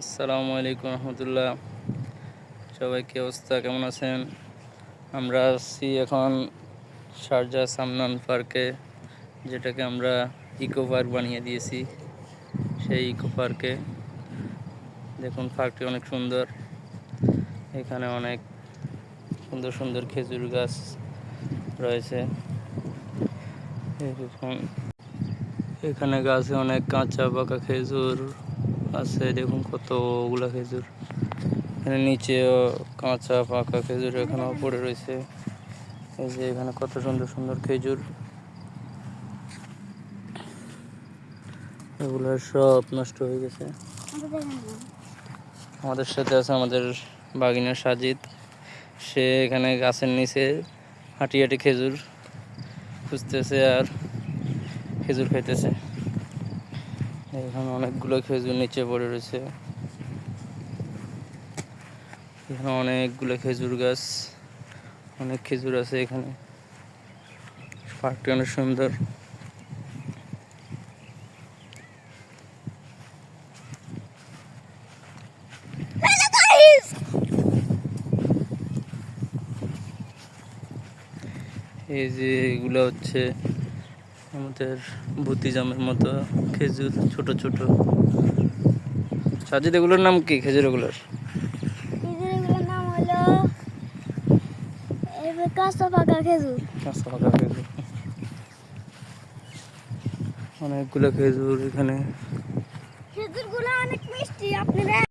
আসসালামু আলাইকুম রহমতুল্লাহ। সবাই কি অবস্থা? কেমন আছেন? আমরা আছি এখন শারজা সামনান পার্কে, যেটাকে আমরা ইকো পার্ক বানিয়ে দিয়েছি। সেই ইকো পার্কে। দেখুন, পার্কটি অনেক সুন্দর। এখানে অনেক সুন্দর সুন্দর খেজুর গাছ রয়েছে। এখানে গাছে অনেক কাঁচা পাকা খেজুর আছে, দেখুন কতগুলা খেজুর। এখানে নিচেও কাঁচা পাকা খেজুর এখানেও পড়ে রয়েছে। এই যে এখানে কত সুন্দর সুন্দর খেজুর। এগুলো সব নষ্ট হয়ে গেছে। আমাদের সাথে আছে আমাদের বাগিনা সাজিদ। সে এখানে গাছের নিচে হাঁটি হাঁটি খেজুর খুঁজতেছে আর খেজুর খাইতেছে। এখানে অনেকগুলো খেজুর নিচে পড়ে রয়েছে। এখানে অনেকগুলো খেজুর গাছ, অনেক খেজুর আছে এখানে। পার্কটি অনেক সুন্দর। এই যে এগুলো হচ্ছে আমাদের ভুতি জামের মতো খেজুর ছোট ছোট। সাজিদ এগুলোর নাম কি খেজুর এগুলোর? অনেকগুলো খেজুর এখানে। খেজুরগুলো অনেক মিষ্টি আপনারা